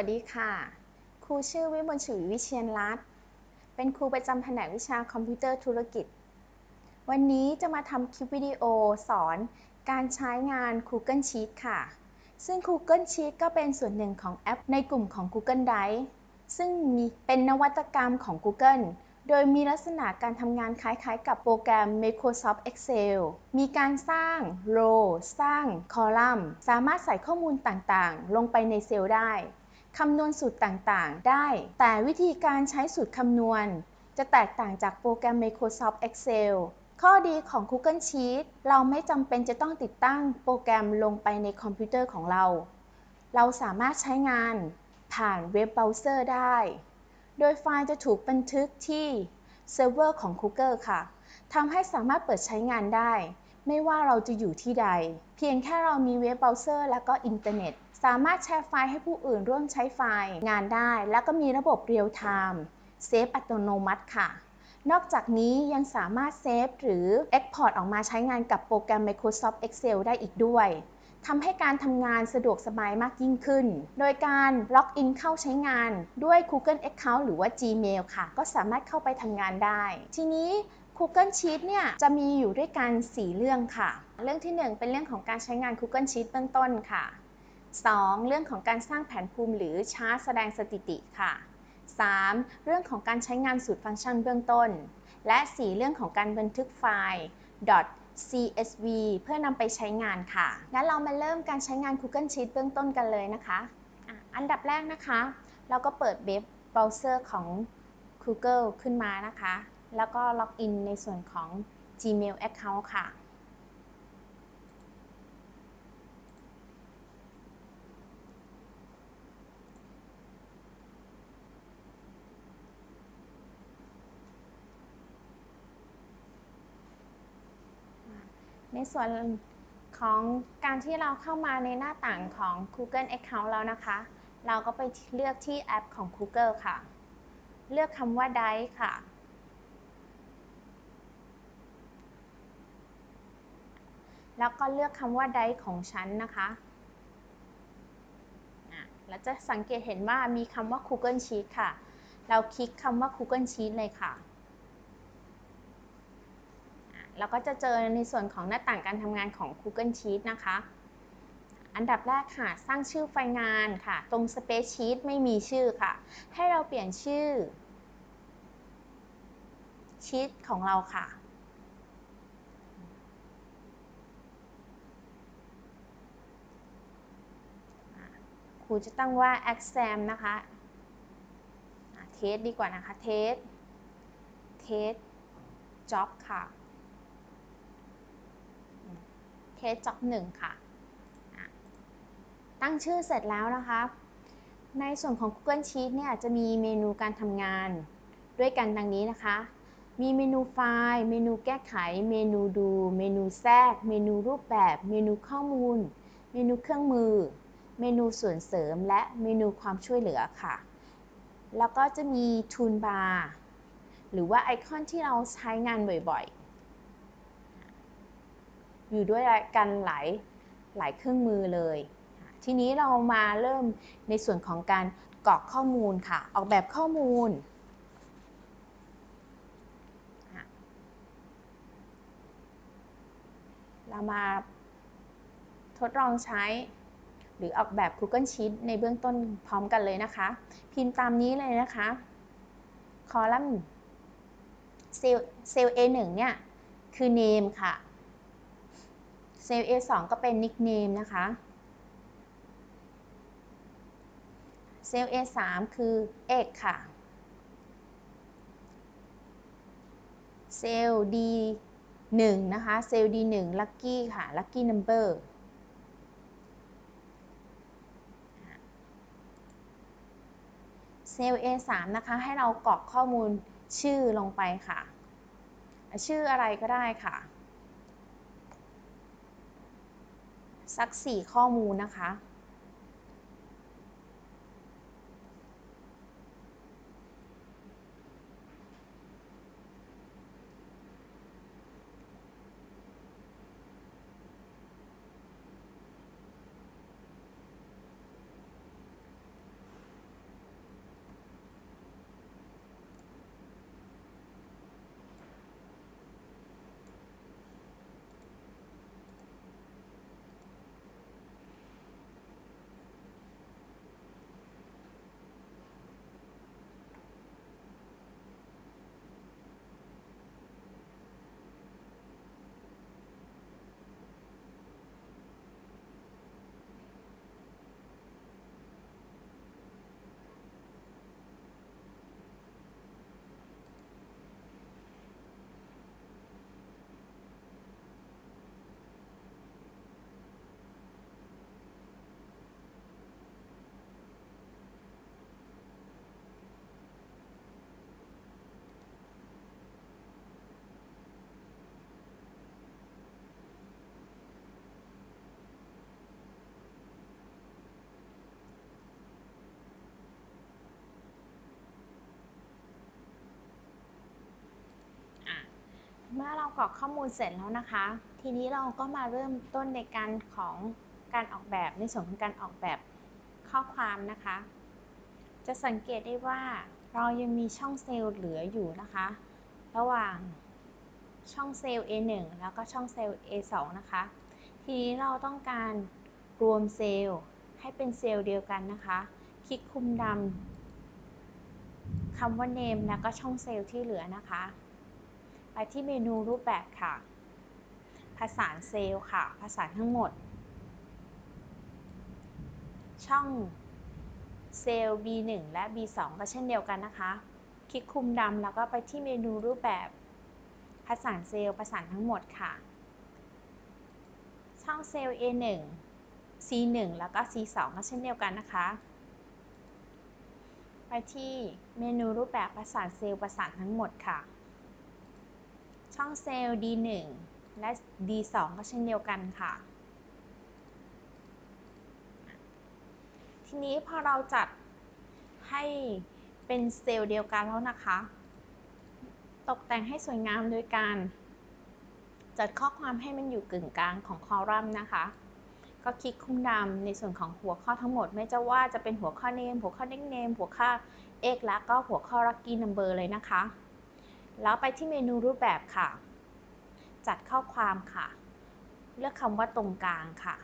วัสดีค่ะ ครูชื่อวิมลฉุยวิเชียนรัตน์เป็นครูประจำแผนกวิชาคอมพิวเตอร์ธุรกิจ วันนี้จะมาทำคลิปวิดีโอสอนการใช้งาน Google Sheet ค่ะ ซึ่ง Google Sheet ก็เป็นส่วนหนึ่งของแอปในกลุ่มของ Google Drive ซึ่งมีเป็นนวัตกรรมของ Google โดยมีลักษณะการทำงานคล้ายๆ กับโปรแกรม Microsoft Excel มีการสร้าง row สร้าง column สามารถใส่ข้อมูลต่างๆ ลงไปในเซลล์ได้ คำนวณสูตรต่างๆ ได้ แต่วิธีการใช้สูตรคำนวณ จะแตกต่างจากโปรแกรม Microsoft Excel ข้อดีของ Google Sheet เราไม่จำเป็นจะต้องติดตั้งโปรแกรมลงไปในคอมพิวเตอร์ของเรา เราสามารถใช้งานผ่านเว็บเบราว์เซอร์ได้ โดยไฟล์จะถูกบันทึกที่เซิร์ฟเวอร์ของ Google ค่ะ ทำให้สามารถเปิดใช้งานได้ ไม่ว่าเราจะอยู่ที่ใด เพียงแค่เรามีเว็บเบราว์เซอร์และก็อินเทอร์เน็ต สามารถแชร์ไฟล์ให้ผู้อื่นร่วมใช้ไฟล์งานได้ แล้วก็มีระบบเรียลไทม์เซฟอัตโนมัติค่ะ นอกจากนี้ยังสามารถเซฟหรือ Export ออกมาใช้งานกับโปรแกรม Microsoft Excel ได้อีกด้วยทำให้การทำงานสะดวกสบายมากยิ่งขึ้น โดยการล็อกอินเข้าใช้งานด้วย Google Account หรือว่า Gmail ค่ะ ก็สามารถเข้าไปทำงานได้ ทีนี้ Google Sheet เนี่ยจะมีอยู่ด้วยกัน 4 เรื่องค่ะ เรื่องที่ 1 เป็นเรื่องของการใช้งาน Google Sheet เบื้องต้นค่ะ 2. เรื่องของการสร้างแผนภูมิหรือชาร์ตแสดงสถิติค่ะ 3. เรื่องของการใช้งานสูตรฟังก์ชันเบื้องต้น และ 4 เรื่องของการบันทึกไฟล์ CSV เพื่อนำไปใช้งานค่ะ งั้นเรามาเริ่มการใช้งาน Google Sheet เบื้องต้นกันเลยนะคะอะอันดับแรกนะคะ เราก็เปิดเว็บเบราว์เซอร์ของ Google ขึ้นมานะคะ แล้วก็ล็อกอินในส่วนของ Gmail Account ค่ะ ในส่วนของการที่เราเข้ามาในหน้าต่างของ Google Account แล้วนะคะ เราก็ไปเลือกที่แอปของ Google ค่ะ เลือกคำว่า Drive ค่ะ แล้วก็เลือกคำว่า Drive ของฉันนะคะแล้วจะสังเกตเห็นว่ามีคำว่า Google Sheet ค่ะ เราคลิกคำว่า Google Sheet เลยค่ะ เราก็จะเจอในส่วนของหน้าต่างการทำงานของ Google Sheet นะคะ อันดับแรกค่ะ สร้างชื่อไฟล์งานค่ะ ตรง Space Sheet ไม่มีชื่อค่ะ ให้เราเปลี่ยนชื่อ ชีตของเราค่ะครูจะตั้งว่า exam นะคะเทสดีกว่านะคะ เทส เทส job ค่ะ เคสจ็อบหนึ่งค่ะ ตั้งชื่อเสร็จแล้วนะคะ ในส่วนของ Google Sheet เนี่ยจะมีเมนูการทำงานด้วยกันดังนี้นะคะ มีเมนูไฟล์ เมนูแก้ไข เมนูดู เมนูแทรก เมนูรูปแบบ เมนูข้อมูล เมนูเครื่องมือ เมนูส่วนเสริม และเมนูความช่วยเหลือค่ะ แล้วก็จะมีทูลบาร์หรือว่าไอคอนที่เราใช้งานบ่อยๆ อยู่ด้วยกันหลายหลายเครื่องมือเลย ทีนี้เรามาเริ่มในส่วนของการกรอกข้อมูลค่ะ ออกแบบข้อมูล เรามาทดลองใช้หรือออกแบบ Google Sheet ในเบื้องต้นพร้อมกันเลยนะคะ พิมพ์ตามนี้เลยนะคะ คอลัมน์เซลล์ A1 เนี่ย คือ name ค่ะ เซลล์ A2 ก็เป็น nickname นะคะเซลล์ A3 คือ x ค่ะ เซลล์ D1 นะคะ เซลล์ D1 lucky ค่ะ lucky number เซลล์ A3 นะคะ ให้เรากรอกข้อมูลชื่อลงไปค่ะ ชื่ออะไรก็ได้ค่ะ สัก 4 ข้อมูลนะคะ เมื่อเรากรอกข้อมูลเสร็จแล้วนะคะ ทีนี้เราก็มาเริ่มต้นในการของการออกแบบในส่วนของการออกแบบข้อความนะคะ จะสังเกตได้ว่าเรายังมีช่องเซลล์เหลืออยู่นะคะ ระหว่างช่องเซลล์ A1 แล้วก็ช่องเซลล์ A2 นะคะ ทีนี้เราต้องการรวมเซลล์ให้เป็นเซลล์เดียวกันนะคะ คลิกคุมดำคำว่า name แล้วก็ช่องเซลล์ที่เหลือนะคะ ไปที่เมนูรูปแบบค่ะ ผสานเซลล์ค่ะ ผสานทั้งหมด ช่องเซลล์ B1 และ B2 ก็เช่นเดียวกันนะคะ คลิกคุมดำแล้วก็ไปที่เมนูรูปแบบ ผสานเซลล์ผสานทั้งหมดค่ะ ช่องเซลล์ A1 C1 แล้วก็ C2 ก็เช่นเดียวกันนะคะ ไปที่เมนูรูปแบบผสานเซลล์ประสานทั้งหมดค่ะ ช่องเซลล์ D1 และ D2 ก็เช่นเดียวกันค่ะ ทีนี้พอเราจัดให้เป็นเซลล์เดียวกันแล้วนะคะ ตกแต่งให้สวยงามโดยการ จัดข้อความให้มันอยู่กึ่งกลางของคอลัมน์นะคะ ก็คลิกคุ้มดำในส่วนของหัวข้อทั้งหมด ไม่จะว่าจะเป็นหัวข้อ name หัวข้อ nickname หัวข้อ x แล้วก็หัวข้อ lucky number เลยนะคะ แล้วไปที่เมนูรูปแบบค่ะ จัดข้อความค่ะ เลือกคำว่าตรงกลางค่ะ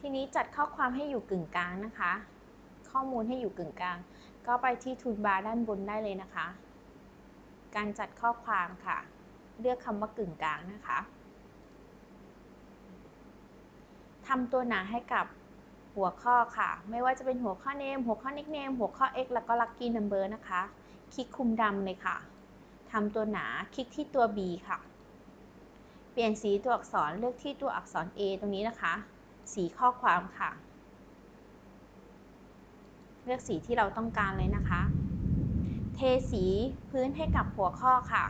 ทีนี้จัดข้อความให้อยู่กึ่งกลางนะคะ ข้อมูลให้อยู่กึ่งกลาง ก็ไปที่ทูลบาร์ด้านบนได้เลยนะคะ การจัดข้อความค่ะ เลือกคำว่ากึ่งกลางนะคะ ทำตัวหนาให้กับหัวข้อค่ะ ไม่ว่าจะเป็นหัวข้อ name หัวข้อ nickname หัวข้อ x แล้วก็ lucky number นะคะ คลิกคุมดำเลยค่ะทำตัวหนา คลิกที่ตัว b ค่ะ เปลี่ยนสีตัวอักษร เลือกที่ตัวอักษร a ตรงนี้นะคะ สีข้อความค่ะ เลือกสีที่เราต้องการเลยนะคะ เทสีพื้นให้กับหัวข้อค่ะ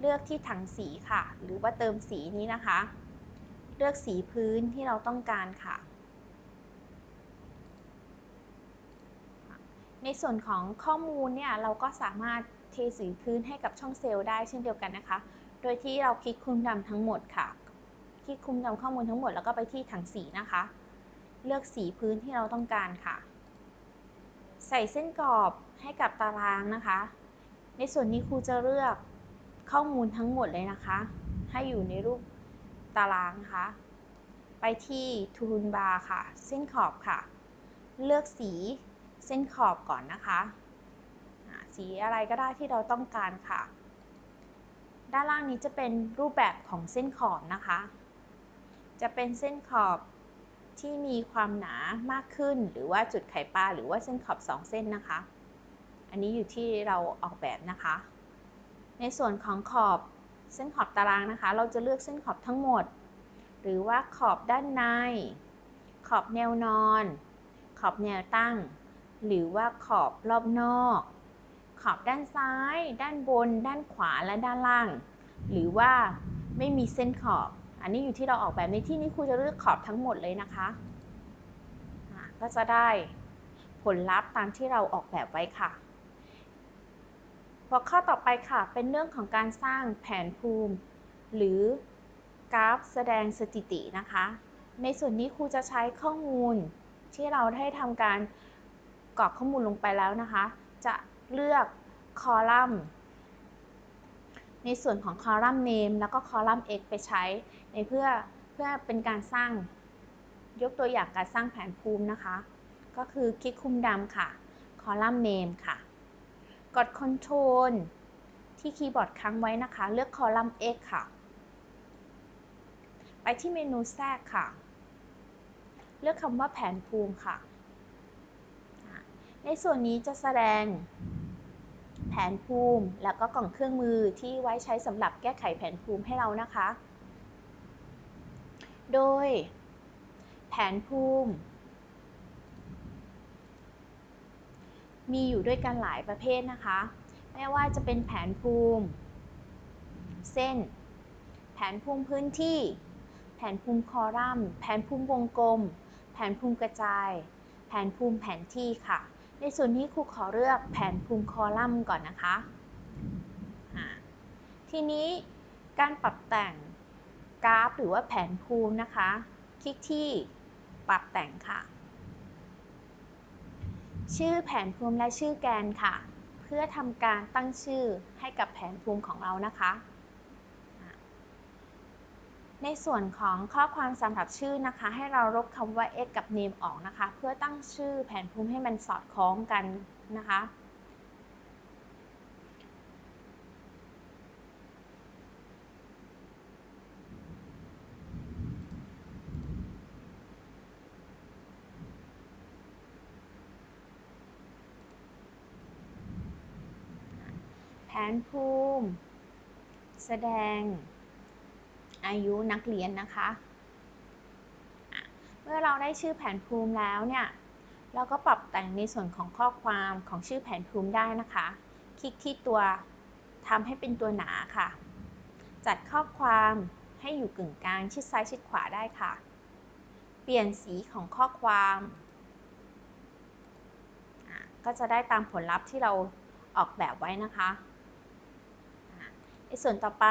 เลือกที่ถังสีค่ะ หรือว่าเติมสีนี้นะคะ เลือกสีพื้นที่เราต้องการค่ะ ในส่วนของข้อมูลเนี่ยเราก็สามารถเทสีพื้นให้กับช่องเซลล์ได้เช่นเดียวกันนะคะ โดยที่เราคลิกคุมดำทั้งหมดค่ะ คลิกคุมดำข้อมูลทั้งหมดแล้วก็ไปที่ถังสีนะคะ เลือกสีพื้นที่เราต้องการค่ะ ใส่เส้นกรอบให้กับตารางนะคะ ในส่วนนี้ครูจะเลือกข้อมูลทั้งหมดเลยนะคะ ให้อยู่ในรูป ตารางนะคะ ไปที่ทูลบาร์ค่ะ เส้นขอบค่ะ เลือกสีเส้นขอบก่อนนะคะ สีอะไรก็ได้ที่เราต้องการค่ะ ด้านล่างนี้จะเป็นรูปแบบของเส้นขอบนะคะ จะเป็นเส้นขอบที่มีความหนามากขึ้น หรือว่าจุดไข่ปลาหรือว่าเส้นขอบ2เส้นนะคะ อันนี้อยู่ที่เราออกแบบนะคะ ในส่วนของขอบ เส้นขอบตารางนะคะ เราจะเลือกเส้นขอบทั้งหมด หรือว่าขอบด้านใน ขอบแนวนอน ขอบแนวตั้ง หรือว่าขอบรอบนอก ขอบด้านซ้าย ด้านบน ด้านขวาและด้านล่าง หรือว่าไม่มีเส้นขอบ อันนี้อยู่ที่เราออกแบบในที่นี้ครูจะเลือกขอบทั้งหมดเลยนะคะก็จะได้ผลลัพธ์ตามที่เราออกแบบไว้ค่ะ หัวข้อต่อไปค่ะ เป็นเรื่องของการสร้างแผนภูมิ หรือกราฟแสดงสถิตินะคะ ในส่วนนี้ครูจะใช้ข้อมูลที่เราได้ทำการกรอกข้อมูลลงไปแล้วนะคะ จะเลือกคอลัมน์ ในส่วนของคอลัมน์ name แล้วก็คอลัมน์ x ไปใช้ ในเพื่อเพื่อเป็นการสร้างยกตัวอย่างการสร้างแผนภูมินะคะ ก็คือคลิกคุมดำค่ะ คอลัมน์ name ค่ะ ด Ctrl ที่คีย์บอร์ดค้างไว้นะคะ เลือกคอลัมน์ X ค่ะ ไปที่เมนูแทรกค่ะ เลือกคำว่าแผนภูมิค่ะ ในส่วนนี้จะแสดง แผนภูมิแล้วก็กล่องเครื่องมือที่ไว้ใช้สำหรับแก้ไขแผนภูมิให้เรานะคะ โดย แผนภูมิ มีอยู่ด้วยกันหลายประเภทนะคะ ไม่ว่าจะเป็นแผนภูมิ เส้น แผนภูมิพื้นที่ แผนภูมิคอลัมน์ แผนภูมิวงกลม แผนภูมิกระจาย แผนภูมิแผนที่ค่ะ ในส่วนนี้ครูขอเลือกแผนภูมิคอลัมน์ก่อนนะคะ ทีนี้การปรับแต่งกราฟหรือว่าแผนภูมินะคะ คลิกที่ปรับแต่งค่ะ ชื่อแผนภูมิและชื่อแกนค่ะ เพื่อทำการตั้งชื่อให้กับแผนภูมิของเรานะคะ ในส่วนของข้อความสำหรับชื่อนะคะ ให้เราลบคำว่า x กับ name ออกนะคะ เพื่อตั้งชื่อแผนภูมิให้มันสอดคล้องกันนะคะ นภูมิ แสดงอายุนักเรียนนะคะ เมื่อเราได้ชื่อแผนภูมิแล้วเนี่ย เราก็ปรับแต่งในส่วนของข้อความของชื่อแผนภูมิได้นะคะ คลิกที่ตัวทำให้เป็นตัวหนาค่ะ จัดข้อความให้อยู่กึ่งกลางชิดซ้ายชิดขวาได้ค่ะ เปลี่ยนสีของข้อความก็จะได้ตามผลลัพธ์ที่เราออกแบบไว้นะคะ ในส่วนต่อไป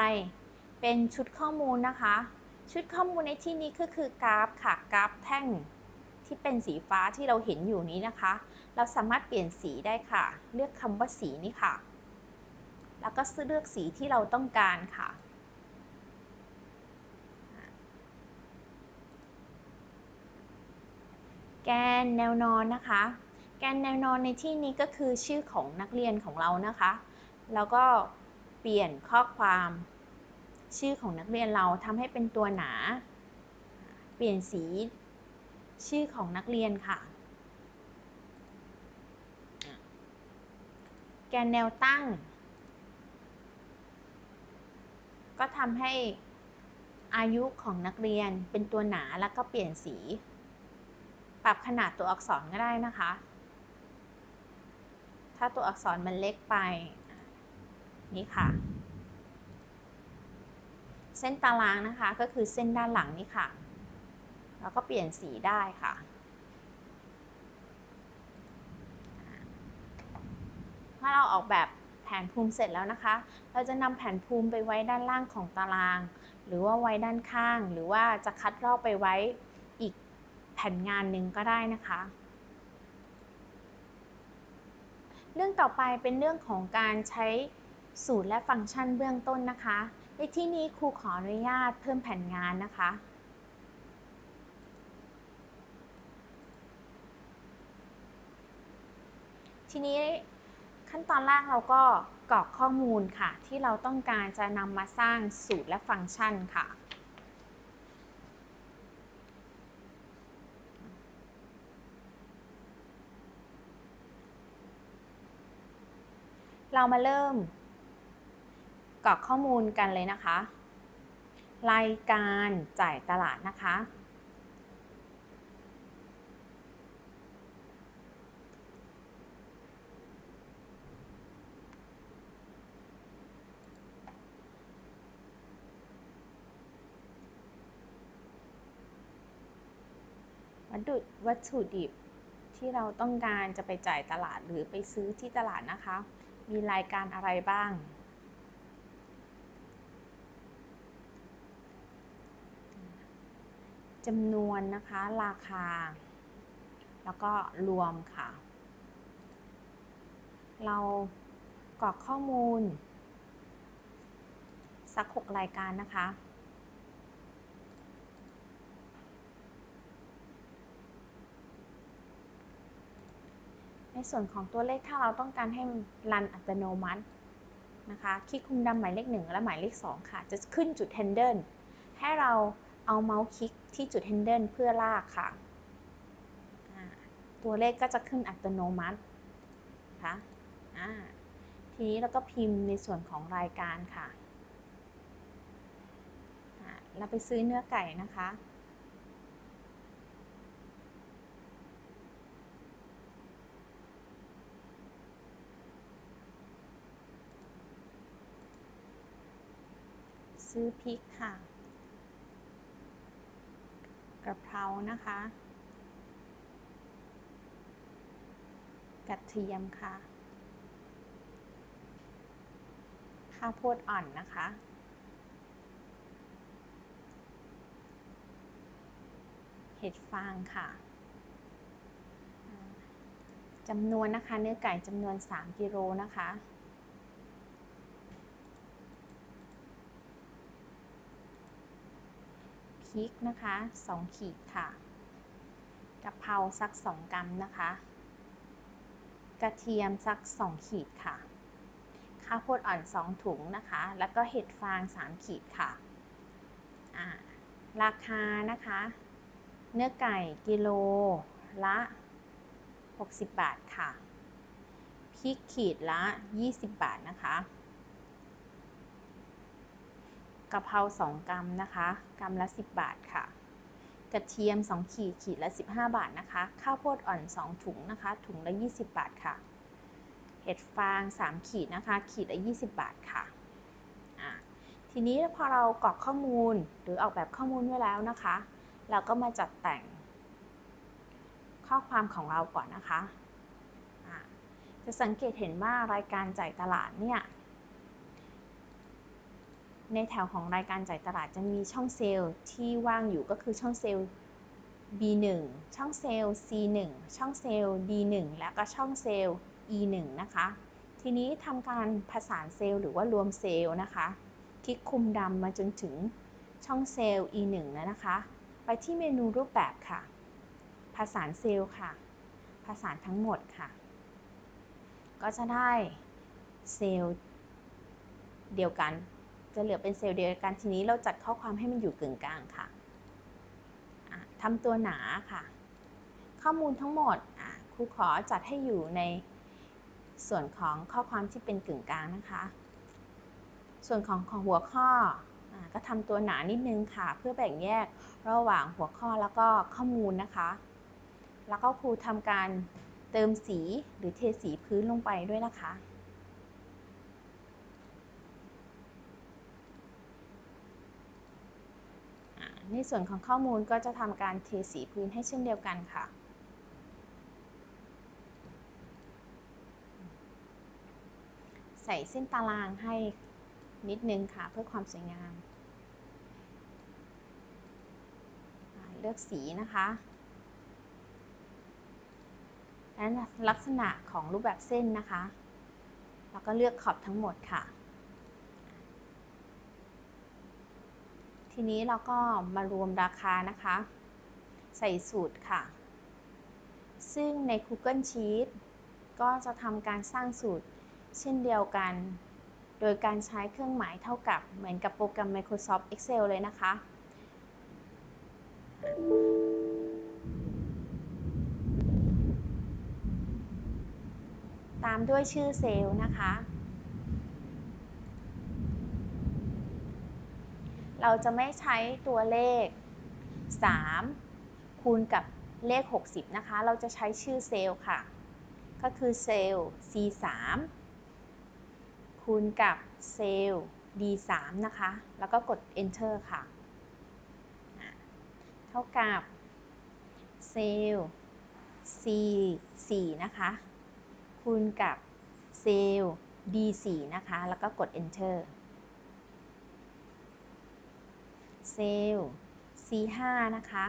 เป็นชุดข้อมูลนะคะ ชุดข้อมูลในที่นี้ก็คือกราฟค่ะ กราฟแท่งที่เป็นสีฟ้าที่เราเห็นอยู่นี้นะคะ เราสามารถเปลี่ยนสีได้ค่ะ เลือกคำว่าสีนี่ค่ะ แล้วก็เลือกสีที่เราต้องการค่ะแกนแนวนอนนะคะ แกนแนวนอนในที่นี้ก็คือชื่อของนักเรียนของเรานะคะ แล้วก็ ปลี่ยนข้อความชื่อของนักเรียนเราทำให้เป็นตัวหนา เปลี่ยนสีชื่อของนักเรียนค่ะ แกนแนวตั้ง ก็ทำให้อายุของนักเรียนเป็นตัวหนาแล้วก็เปลี่ยนสี ปรับขนาดตัวอักษรก็ได้นะคะ ถ้าตัวอักษรมันเล็กไป นี่ค่ะ เส้นตารางนะคะก็คือเส้นด้านหลังนี่ค่ะแล้วก็เปลี่ยนสีได้ค่ะ เมื่อเราออกแบบแผนภูมิเสร็จแล้วนะคะ เราจะนำแผนภูมิไปไว้ด้านล่างของตาราง หรือว่าไว้ด้านข้าง หรือว่าจะคัดลอกไปไว้อีกแผ่นงานหนึ่งก็ได้นะคะ เรื่องต่อไปเป็นเรื่องของการใช้ สูตรและฟังก์ชันเบื้องต้นนะคะ ในที่นี้ครูขออนุญาตเพิ่มแผ่นงานนะคะ ทีนี้ขั้นตอนแรกเราก็กรอกข้อมูลค่ะ ที่เราต้องการจะนำมาสร้างสูตรและฟังก์ชันค่ะเรามาเริ่ม กรอกข้อมูลกันเลยนะคะ รายการจ่ายตลาดนะคะ วัตถุวัตถุดิบที่เราต้องการจะไปจ่ายตลาดหรือไปซื้อที่ตลาดนะคะ มีรายการอะไรบ้าง จำนวนนะคะ ราคา แล้วก็รวมค่ะ เรากรอกข้อมูล สัก 6 รายการนะคะ ในส่วนของตัวเลขถ้าเราต้องการให้รันอัตโนมัตินะคะคลิกคุมดำหมายเลข 1 และหมายเลข 2 ค่ะ จะขึ้นจุด handle ให้เรา เอาเมาส์คลิกที่จุด handle เพื่อลากค่ะ ตัวเลขก็จะขึ้นอัตโนมัตินะคะทีนี้เราก็พิมพ์ในส่วนของรายการค่ะเราไปซื้อเนื้อไก่นะคะซื้อพริกค่ะ กระเพรานะคะ กระเทียมค่ะ ข้าวโพดอ่อนนะคะ เห็ดฟางค่ะจำนวนนะคะ เนื้อไก่จำนวน 3 กิโลนะคะ ริกนะคะ2ขีดค่ะกะเพราสัก 2 กรัมนะคะ กระเทียมสัก 2 ขีดค่ะ ข้าวโพดอ่อน 2 ถุงนะคะ แล้วก็เห็ดฟาง 3 ขีดค่ะราคานะคะ เนื้อไก่กิโลละ 60 บาทค่ะพริกขีดละ 20 บาทนะคะ กะเพรา2กรัมนะคะกรัมละ 10 บาทค่ะ กระเทียม 2 ขีดขีดละ 15 บาทนะคะ ข้าวโพดอ่อน 2 ถุงนะคะ ถุงละ 20 บาทค่ะ เห็ดฟาง 3 ขีดนะคะ ขีดละ 20 บาทค่ะทีนี้พอเรากรอกข้อมูลหรือออกแบบข้อมูลไว้แล้วนะคะ เราก็มาจัดแต่งข้อความของเราก่อนนะคะ จะสังเกตเห็นว่ารายการจ่ายตลาดเนี่ย ในแถวของรายการจ่ายตลาดจะมีช่องเซลล์ที่ว่างอยู่ก็คือช่องเซลล์ B1 ช่องเซลล์ C1 ช่องเซลล์ D1 และก็ช่องเซลล์ E1 นะคะ ทีนี้ทำการผสานเซลล์หรือว่ารวมเซลล์นะคะ คลิกคุมดำมาจนถึงช่องเซลล์ E1 แล้วนะคะ ไปที่เมนูรูปแบบค่ะ ผสานเซลล์ค่ะ ผสานทั้งหมดค่ะ ก็จะได้เซลล์เดียวกัน จะเหลือเป็นเซลล์เดียวกันทีนี้เราจัดข้อความให้มันอยู่กึ่งกลางค่ะทำตัวหนาค่ะ ข้อมูลทั้งหมดครูขอจัดให้อยู่ในส่วนของข้อความที่เป็นกึ่งกลางนะคะ ส่วนของของหัวข้ออก็ทำตัวหนานิดนึงค่ะ เพื่อแบ่งแยกระหว่างหัวข้อแล้วก็ข้อมูลนะคะ แล้วก็ครูทำการเติมสีหรือเทสีพื้นลงไปด้วยนะคะ ในส่วนของข้อมูลก็จะทำการเทสีพื้นให้เช่นเดียวกันค่ะ ใส่เส้นตารางให้นิดนึงค่ะ เพื่อความสวยงาม เลือกสีนะคะและลักษณะของรูปแบบเส้นนะคะ แล้วก็เลือกขอบทั้งหมดค่ะ ทีนี้เราก็มารวมราคานะคะ ใส่สูตรค่ะ ซึ่งใน Google Sheet ก็จะทำการสร้างสูตรเช่นเดียวกัน โดยการใช้เครื่องหมายเท่ากับเหมือนกับโปรแกรม Microsoft Excel เลยนะคะ ตามด้วยชื่อเซลล์นะคะ เราจะไม่ใช้ตัวเลข 3 คูณกับเลข 60 นะคะ เราจะใช้ชื่อเซลล์ค่ะ ก็คือเซลล์ C3 คูณกับเซลล์ D3 นะคะ แล้วก็กด enter ค่ะ เท่ากับเซลล์ C4 นะคะ คูณกับเซลล์ D4 นะคะ แล้วก็กด enter เซลล์ C5 นะคะ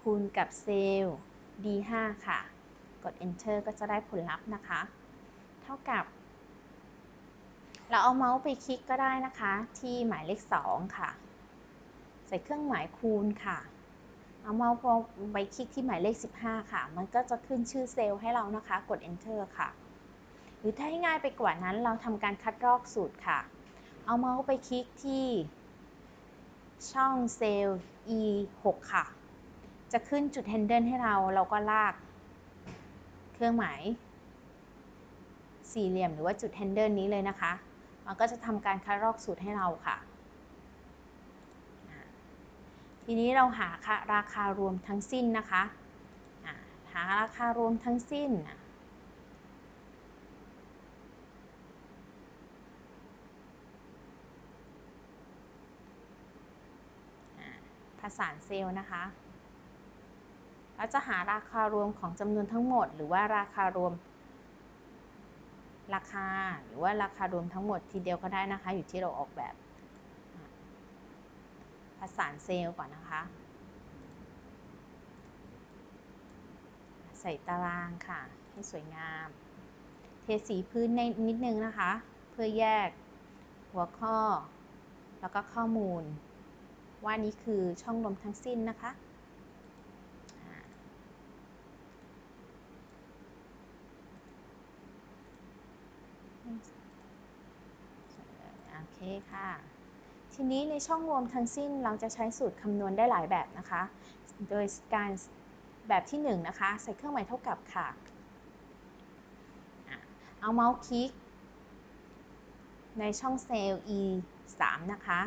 คูณกับเซลล์ D5 ค่ะ กด Enter ก็จะได้ผลลัพธ์นะคะ เท่ากับ เราเอาเมาส์ไปคลิกก็ได้นะคะ ที่หมายเลข 2 ค่ะ ใส่เครื่องหมายคูณค่ะ เอาเมาส์ไปคลิกที่หมายเลข 15 ค่ะ มันก็จะขึ้นชื่อเซลล์ให้เรานะคะ กด Enter ค่ะ หรือถ้าให้ง่ายไปกว่านั้นเราทำการคัดลอกสูตรค่ะ เอาเมาส์ไปคลิกที่ ช่องเซลล์ e 6ค่ะ จะขึ้นจุด handle ให้เรา เราก็ลากเครื่องหมาย สี่เหลี่ยมหรือว่าจุด handle นี้เลยนะคะ มันก็จะทำการคัดลอกสูตรให้เราค่ะ ทีนี้เราหาราคารวมทั้งสิ้นนะคะ หาราคารวมทั้งสิ้น ผสานเซลล์นะคะแล้วจะหาราคารวมของจำนวนทั้งหมด หรือว่าราคารวม ราคาหรือว่าราคารวมทั้งหมดทีเดียวก็ได้นะคะ อยู่ที่เราออกแบบผสานเซลล์ก่อนนะคะ ใส่ตารางค่ะ ให้สวยงาม เทสีพื้นในนิดนึงนะคะ เพื่อแยกหัวข้อ แล้วก็ข้อมูล ว่านี้คือช่องลมทั้งสิ้นนะคะ โอเคค่ะ ทีนี้ในช่องรวมทั้งสิ้นเราจะใช้สูตรคำนวณได้หลายแบบนะคะ โดยการแบบที่1นนะคะ ใส่เครื่องหมายเท่ากับค่ะ เอาเมาส์คลิกในช่องเซลล์ e 3นะคะ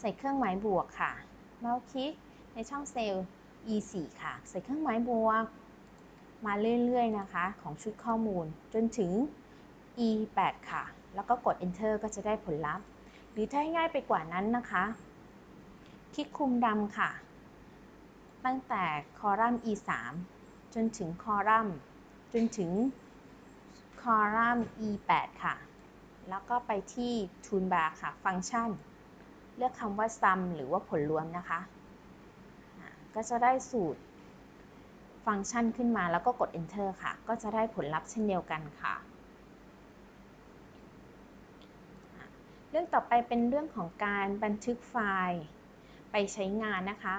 ใส่เครื่องหมายบวกค่ะเมาส์คลิกในช่องเซลล์ e 4 ค่ะ ใส่เครื่องหมายบวก มาเรื่อยๆนะคะของชุดข้อมูลจนถึง e 8 ค่ะ แล้วก็กด enter ก็จะได้ผลลัพธ์ หรือถ้าให้ง่ายไปกว่านั้นนะคะ คลิกคุมดำค่ะ ตั้งแต่คอลัมน์ e 3 จนถึงคอลัมน์ จนถึงคอลัมน์ e 8 ค่ะ แล้วก็ไปที่ toolbar ค่ะ ฟังก์ชัน เลือกคำว่า sum หรือว่าผลรวมนะคะ ก็จะได้สูตรฟังก์ชันขึ้นมาแล้วก็กด enter ค่ะ ก็จะได้ผลลัพธ์เช่นเดียวกันค่ะ เรื่องต่อไปเป็นเรื่องของการบันทึกไฟล์ไปใช้งานนะคะ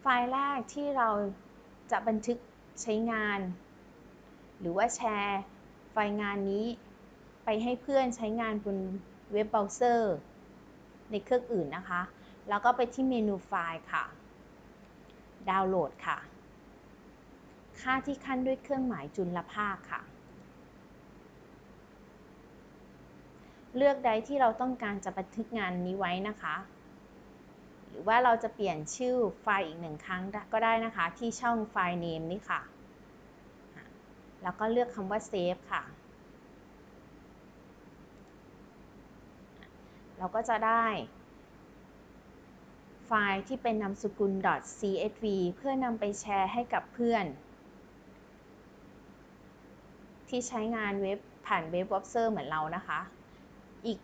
ไฟล์แรกที่เราจะบันทึกใช้งาน หรือว่าแชร์ไฟล์งานนี้ไปให้เพื่อนใช้งานบนเว็บเบราว์เซอร์ ในเครื่องอื่นนะคะ แล้วก็ไปที่เมนูไฟล์ค่ะ ดาวน์โหลดค่ะ ค่าที่ขั้นด้วยเครื่องหมายจุลภาคค่ะ เลือกไดที่เราต้องการจะบันทึกงานนี้ไว้นะคะ หรือว่าเราจะเปลี่ยนชื่อไฟล์อีกหนึ่งครั้งก็ได้นะคะ ที่ช่องไฟล์ name นี่ค่ะ แล้วก็เลือกคำว่า save ค่ะ เราก็จะได้ ไฟล์ที่เป็นนามสกุล .csv เพื่อนำไปแชร์ให้กับเพื่อน ที่ใช้งานเว็บผ่านเว็บ browser เหมือนเรานะคะ อีก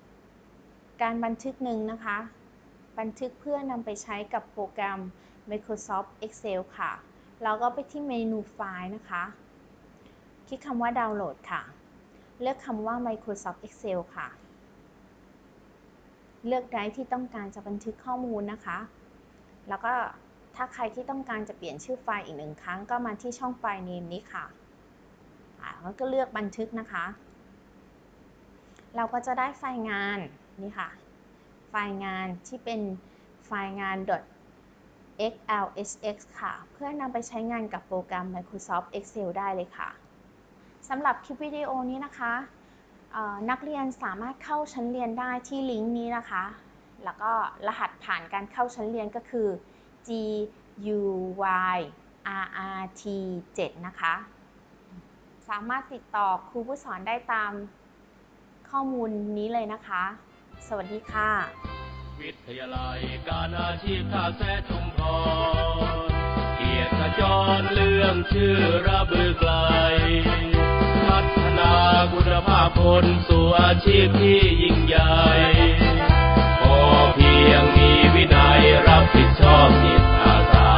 การบันทึกหนึ่งนะคะ บันทึกเพื่อนำไปใช้กับโปรแกรม Microsoft Excel ค่ะ เราก็ไปที่เมนูไฟล์นะคะ คลิกคำว่าดาวน์โหลดค่ะ เลือกคำว่า Microsoft Excel ค่ะ เลือกไดร์ที่ต้องการจะบันทึกข้อมูลนะคะ แล้วก็ถ้าใครที่ต้องการจะเปลี่ยนชื่อไฟล์อีกหนึ่งครั้งก็มาที่ช่องไฟล์ name นี้ค่ะแล้วก็เลือกบันทึกนะคะ เราก็จะได้ไฟล์งานนี่ค่ะ ไฟล์งานที่เป็นไฟล์งาน .xlsx ค่ะ เพื่อนำไปใช้งานกับโปรแกรม Microsoft Excel ได้เลยค่ะสำหรับคลิปวิดีโอนี้นะคะ นักเรียนสามารถเข้าชั้นเรียนได้ที่ลิงก์นี้นะคะ แล้วก็รหัสผ่านการเข้าชั้นเรียนก็คือ G U Y R R T 7นะคะ สามารถติดต่อครูผู้สอนได้ตามข้อมูลนี้เลยนะคะ สวัสดีค่ะ วิทยาลัยการอาชีพท่าแท้ชุมพรเกียรติจรเรื่องชื่อระบือไกล นาคุณภาพคนสู่อาชีพที่ยิ่งใหญ่ พอเพียงมีวินัยรับผิดชอบจิตอาสา